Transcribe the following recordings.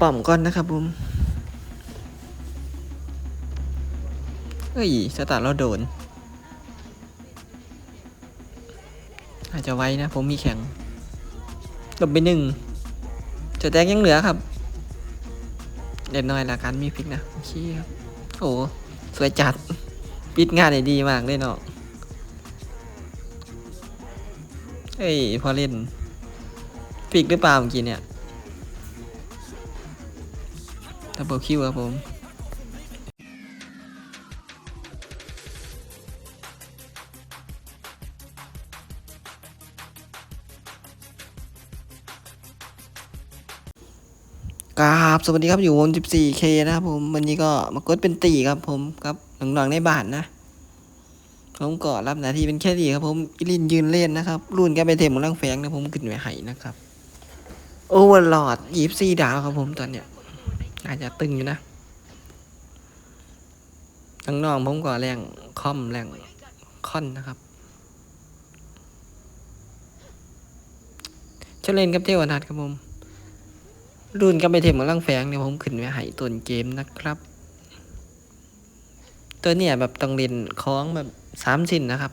ป้อมก่อนนะครับผมเฮ้ยสตาร์เราโดน อาจจะไว้นะ ผมมีแข็งลบไปหนึ่งจะแตกยังเหลือครับเด็ดน้อยละกันมีพิกนะ โอเคครับ โอ้สวยจัด ปิดงานได้ดีมากเลยเนาะเฮ้ย พอเล่นพิกหรือเปล่าเมื่อกี้เนี่ย ดับเบิลคิวครับผมกราบสวัสดีครับอยู่วง 14K นะครับผม วันนี้ก็มากดเป็นตีครับผมครับน้องๆในบ้านนะผมก็รับหน้าที่เป็นแค่ดีครับผมอิลินยืนเล่นนะครับ รุ่นแกไปเทมของร่างแฝงนะผมขึ้นไว้ให้นะครับ โอเวอร์ลอดยีบซีดาวครับผมตอนเนี้ย อาจจะตึงอยู่นะน้องๆผมก็แรงคอมแรงคอนนะครับเชญเล่นกับเทวนัทครับผม รุ่นก็ไปเทมกับร่างแฝงเนี่ยผมขึ้นไว้ให้ต้นเกมนะครับ ตัวเนี่ยแบบต้องเล่นคล้องแบบสามสินนะครับ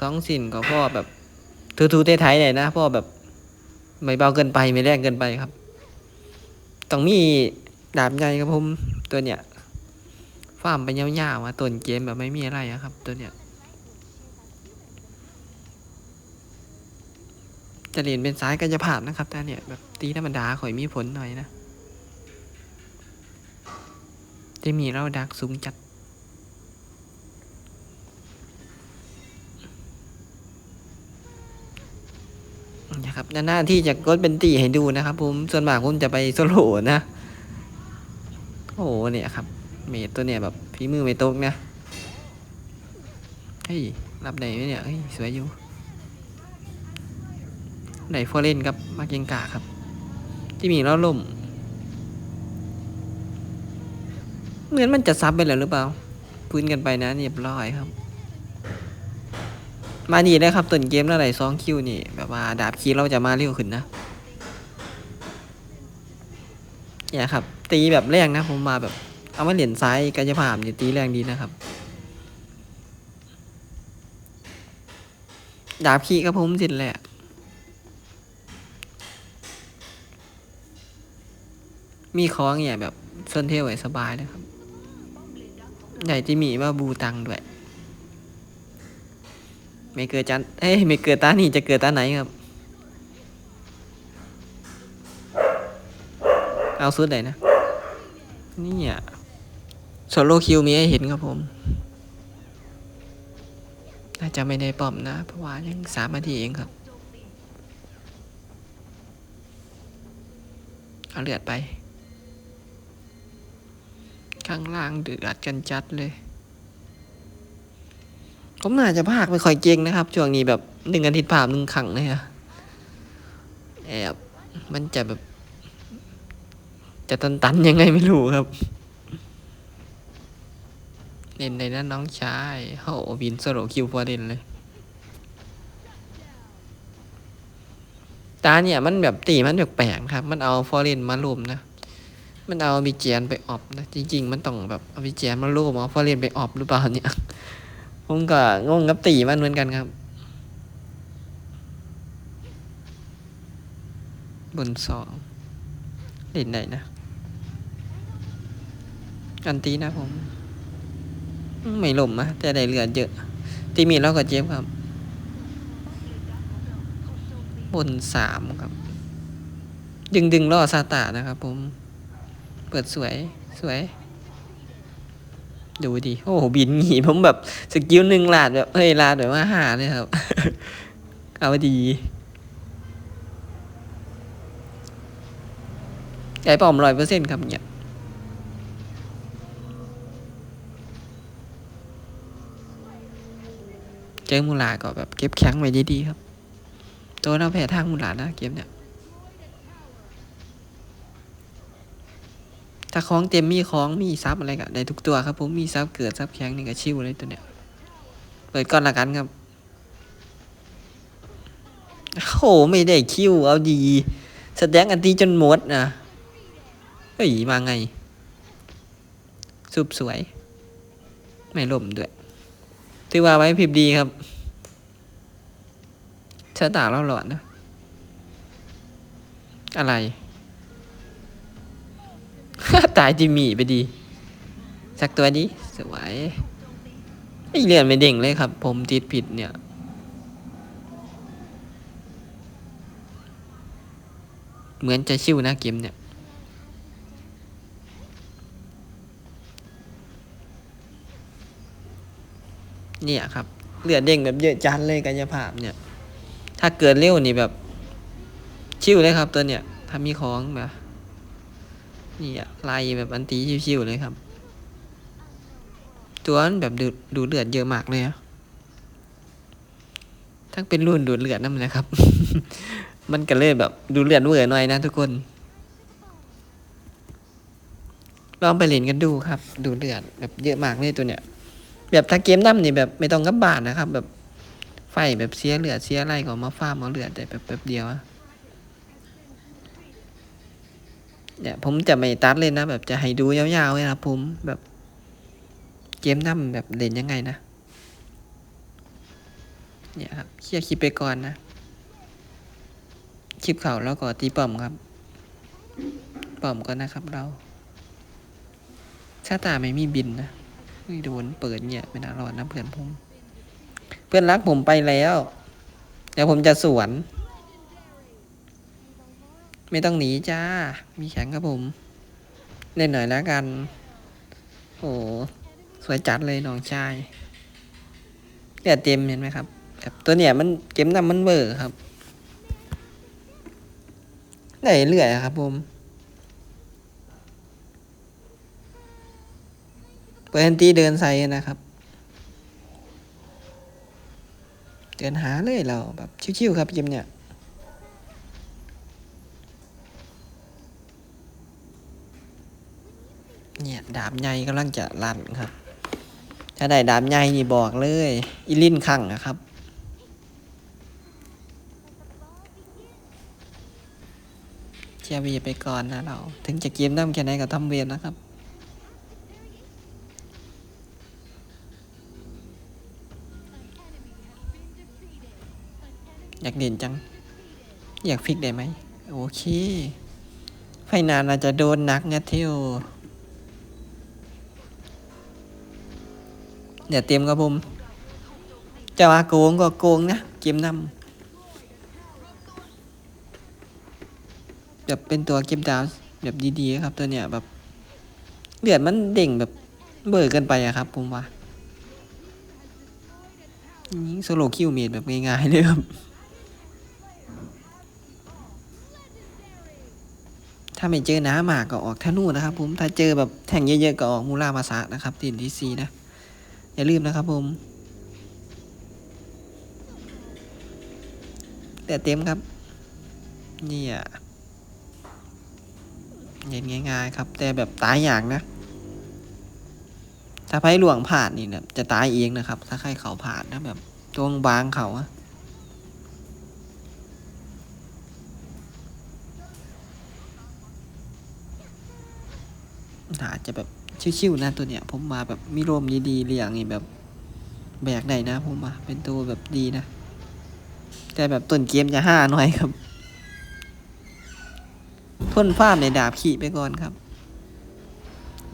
สองสินก็พ่อแบบทูๆไทยๆหน่ยนะพ่อแบบไม่เบาเกินไปไม่แรงเกินไปครับ ต้องมี ดาบใหญ่ครับผมตัวเนี้ยฟาร์มไปยาวๆมาต้นเกมแบบไม่มีอะไรครับ ตัวเนี้ยจะเรียนเป็นสายกายภาพนะครับแต่เนี่ยแบบตีธรรมดาข่อยมีผลหน่อยนะจะมีเราดักสูงจัด นะครับหน้าที่จะกดเป็นตีให้ดูนะครับผมส่วนมากผมจะไปโซโล่นะ โอ้โหเนี่ยครับ เมดตัวเนี่ยแบบฝีมือไม่ตกนะเฮ้ยรับได้ไหมเนี่ยเฮ้ยสวยอยู่ไหนฟอเรนครับมาเกงกาครับ ที่มีแล้วล่ม เหมือนมันจะซับไปแล้วหรือเปล่าพื้นกันไปนะเรียบร้อยครับ มาดีเลยครับต้นเกมแล้วไหลสองคิวนี่ แบบว่าดาบคีเราจะมาเร็วขึ้นนะ เนี่ยครับ ตีแบบแรงนะผมมาแบบ เอามาเหรียญซ้ายกายภาพเนี่ยตีแรงดีนะครับ ดาบคีครับผมสิแหละมีคล้องเนี่ยแบบส้นเทวไว้สบายเลยครับ ใหญ่จะมีว่าบูตังด้วย ไม่เกิดจันเอ้ยไม่เกิดตานี่จะเกิดตาไหนครับ เอาสุดเลยนะ นี่อะโซโลคิวมีให้เห็นครับผม น่าจะไม่ได้ป้อมนะ เพราะว่ายังสามนาทีเองครับ เอาเลือดไป ข้างล่างเดือดกันจัดเลยผมน่าจะภาคไม่ค่อยเก่งนะครับ ช่วงนี้แบบหนึ่งอาทิตย์ผ่านหนึ่งครั้งเลยอะแอบมันจะแบบ จะตันๆยังไงไม่รู้ครับ เล่นในนั้นน้องชายโหวินสโลคิวพอเด่นเลย ตาเนี่ยมันแบบตีมันแปลกๆครับ มันเอาฟอร์เรนมาลุมนะ มันเอาบิเจียนไปออบนะ จริงๆ มันต้องแบบเอาบิเจียนมาลุมเอาฟอร์เรนไปออบหรือเปล่าเนี่ยผมก็งงกับตีมันเหมือนกันครับ บนสอง เล่นไหนนะอันตีนะผม ไม่หล่มนะแต่ได้เลือดเยอะ ตีมีแล้วก็เจ็บครับ บนสามครับ ดึงดึงล่อซาตานะครับผม เปิดสวยสวย ดูดิ โอ้โหบินหนีผมแบบ สกิลหนึ่งลาดแบบเฮ้ยลาดแบบว่าหาเลยครับ เอาดี ใหญ่ปอมร้อยเปอร์เซ็นต์ครับเนี่ยเจอมูลาก็แบบเก็บแข็งไว้ดีๆครับ ตัวเราแพ้ทางมูลานะเกมเนี่ยถ้าคล้องเต็มมีคล้องมีซับอะไรก็ได้ทุกตัวครับผมมีซับเกิดซับแข็งนี่ก็ชิวเลยตัวเนี้ยเปิดก่อนละกันครับโอ้โหไม่ได้คิวเอาดี แสดงอันตีจนหมดนะ เฮ้ยมาไงสุบสวย ไม่ล่มด้วยถือว่าไว้พิบดีครับเชะตาเราหลอนนะ อะไร ตายจิมมี่ไปดี สักตัวนี้สวยไอเรียนไม่เด้งเลยครับ ผมติดผิดเนี่ยเหมือนจะชิวนะเกมเนี่ย เนี่ยครับเลือดเด้งแบบเยอะจัดเลยกายภาพเนี่ย ถ้าเกิดเร็วนี่แบบ ชิวเลยครับ ตัวเนี่ยถ้ามีของแบบนี่อะไล่แบบอันตีชิวๆเลยครับ ตัวนั้นแบบดูดูเลือดเยอะมากเลยอะทั้งเป็นรุ่นดูดเลือดนั่นนะครับ มันก็เลยแบบดูเลือดเวอร์หน่อยนะทุกคน ลองไปเล่นกันดูครับ ดูเลือดแบบเยอะมากเลยตัวเนี้ย แบบถ้าเกมน้ำนี่แบบไม่ต้องกับบาทนะครับ แบบไฟแบบเสียเหลือเสียอะไรก็มาฟาร์มเอาเหลือดได้แบบแป๊บเดียวอะเนี่ยผมจะไม่ตัดเลยนะ แบบจะให้ดูยาวๆเลยนะผมแบบเกมน้ำแบบเล่นยังไงนะเนี่ยครับเคลียร์คลิปไปก่อนนะคลิปเขาแล้วก็ตีป่อมครับป่อมก่อนนะครับเราชาตาไม่มีบินนะ ไม่โดนเปิดเนี่ยไม่น่ารอดนะเพื่อนผม เพื่อนรักผมไปแล้ว เดี๋ยวผมจะสวน ไม่ต้องหนีจ้า มีแข่งครับผม เล่นหน่อยแล้วกัน โอ้สวยจัดเลยน้องชายเลือดเต็มเห็นไหมครับแบบตัวเนี่ยมันเกมน้ำมันเบอร์ครับได้เรื่อยครับผม เปิดแอนตี้เดินใส่นะครับ เดินหาเลยเราแบบชิวๆครับเกมเนี่ยเนี่ยดาบใหญ่กำลังจะลั่นครับ ถ้าได้ดาบใหญ่นี่บอกเลย อีลินขังนะครับเชียร์วีไปก่อนนะเรา ถึงจะเกมน้ำแค่ไหนก็ทำเวียนนะครับ อยากเด่นจัง อยากฟิกได้ไหม โอเค ไฟนานอาจจะโดนหนักนะเที่ยวเดี๋ยวเตรียมครับผมจะว่าโกงก็โกงนะเกมนำแบบเป็นตัวเก็บดาวแบบดีๆครับตัวเนี้ยแบบเลือดมันเด้งแบบเบื่อเกินไปอะครับผมว่ายิงโซโลคิวเมดแบบง่ายๆเลยครับาไม่เจอน้าหมากก็ออกธนูนะครับ ผม ถ้าเจอแบบแท่งเยอะๆก็ออกมูรามาสะนะครับตินที่ซีนะ อย่าลืมนะครับผมแต่เต็มครับ นี่ยเย็นง่ายๆครับ แต่แบบตายอย่างนะ ถ้าไพ่หลวงผ่านนี่เนี่ยจะตายเองนะครับ ถ้าใครเขาผ่านนะแบบตรงบางเขาอะ อาจจะแบบชิวๆนะตัวเนี้ย ผมมาแบบมีลมดีๆเรียงนี่แบบแบกได้นะผมว่าเป็นตัวแบบดีนะ แต่แบบต้นเกมจะห้าหน่อยครับพ่นฟ้ามในดาบขี่ไปก่อนครับ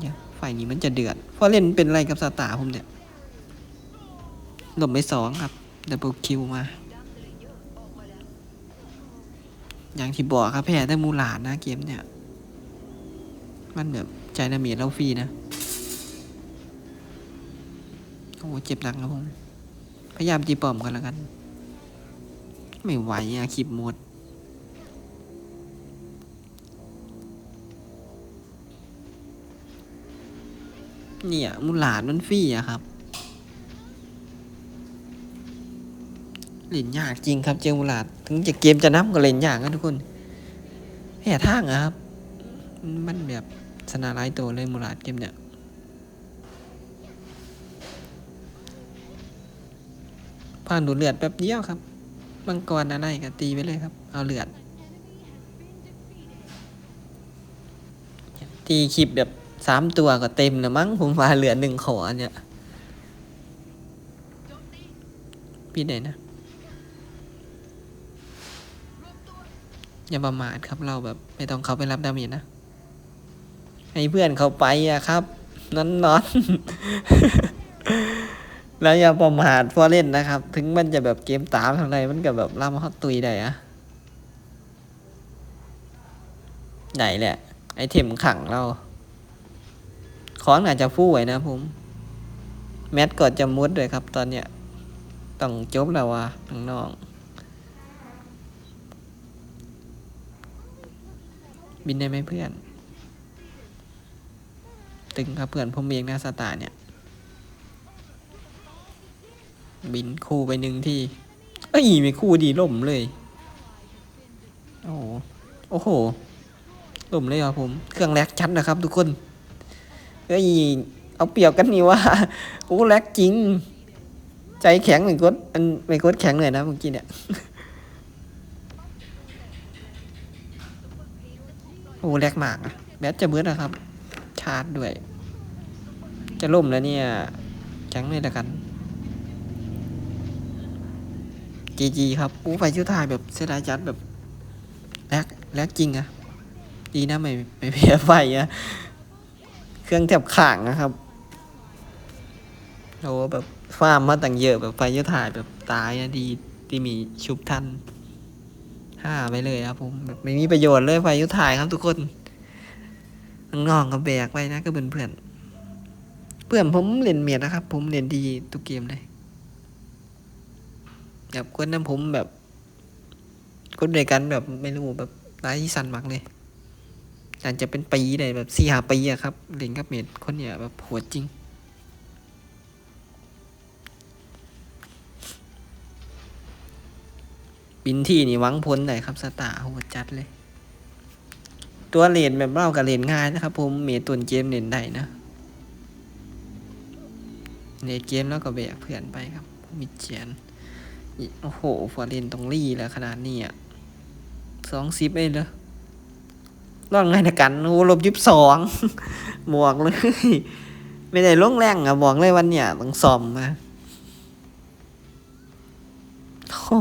เนี่ยไฟนี้มันจะเดือดเพราะเล่นเป็นอะไรกับสตาร์ผมเนี่ยหลบไปสองครับดับเบิลคิวมา อย่างที่บอกครับแพ้ได้มูหลานนะเกมเนี่ย มันแบบ ใจนาเมียเราฟรีนะ โอ้โหเจ็บหนักครับผม พยายามตีป้อมกันแล้วกัน ไม่ไหวอะคลิปหมดเนี่ยมูหลานมันฟรีอะครับเล่นยากจริงครับเจอมูหลานถึงจะเกมจะนับก็เล่นยากนะทุกคนแห่ทางอะครับ มันแบบ สนาร้ายตัวเลยมูลานเกมเนี่ยผ่านดูเลือดแป๊บเดียวครับมังกรอะไรก็ตีไปเลยครับ เอาเลือด ตีคลิปแบบสามตัวก็เต็มแล้วมั้งผมว่าเหลือหนึ่งขอเนี่ยพี่ไหนนะ อย่าประมาทครับเราแบบไม่ต้องเขาไปรับดาเมจนะ ให้เพื่อนเขาไปอะครับ นอนนอนแล้วอย่าประมาทพอเล่นนะครับ ถึงมันจะแบบเกมตามทางไรมันก็แบบล่ำฮอตตุยได้อะไหนแหละ ไอเทมขังเราของอาจจะฟู่ไว้นะผม แมทก็จะมุดด้วยครับ ตอนเนี้ยต้องจบแล้ววะน้องบินได้ไหมเพื่อน ตึงครับเพื่อนผมเองนะสตาร์เนี่ย บินคู่ไปหนึ่งที่ เอ้ยไม่คู่ดีล่มเลย โอ้โหโอ้โหล่มเลยครับผม เครื่องแลกชัดนะครับ ทุกคน เอ้ยเอาเปรียบกันนี่ว่าโอ้แลกจริง ใจแข็งเหมือนกดอันไม่กดแข็งเลยนะเมื่อกี้เนี่ยโอ้แลกมากอะแบตจะเบิดนะครับ ชาร์จด้วย จะล่มแล้วเนี่ย จังเลยละกันจีจีครับอู้ไฟชุดถ่ายแบบเสียดายจัดแบบแลกแลกจริงอะดีนะไม่ไม่เพียไฟอะเครื่องแทบข่างนะครับโอ้แบบฟาร์มมาตั้งเยอะแบบไฟชุดถ่ายแบบตายอะดีที่มีชุบทันห้าไปเลยครับผมแบบไม่มีประโยชน์เลยไฟชุดถ่ายครับทุกคน น้องๆก็แบกไปนะก็เพื่อนเพื่อนเพื่อนผมเล่นเมียนะครับ ผมเล่นดีทุกเกมเลยแบบคนนั้นผมแบบคนด้วยกันแบบไม่รู้แบบร้ายที่สันมากเลยอาจจะเป็นปีเลยแบบสี่หาปีอะครับเล่นกับเมดคนเนี่ยแบบโหดจริงบินที่นี่หวังพ้นเลยครับสตาร์โหดจัดเลย ตัวเลนแบบเล่ากับเลนง่ายนะครับ ผมเมตุนเกมเล่นได้นะในเกมแล้วก็แบกเพื่อนไปครับมีเจียนโอ้โหฟอร์เรนตรงรี่แล้วขนาดนี้อะสองซิปเองเลยร่องไงนะกันโอ้ลบยิบสองบวกเลย ไม่ได้ลงแรงอะบอกเลยวันเนี้ยต้องซ่อมมาโอ้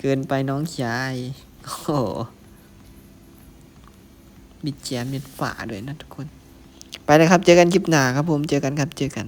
เกินไปน้องชายโอ้ บิดแจมบิดฝาด้วยนะทุกคน ไปนะครับ เจอกันคลิปหน้าครับผม เจอกันครับ เจอกัน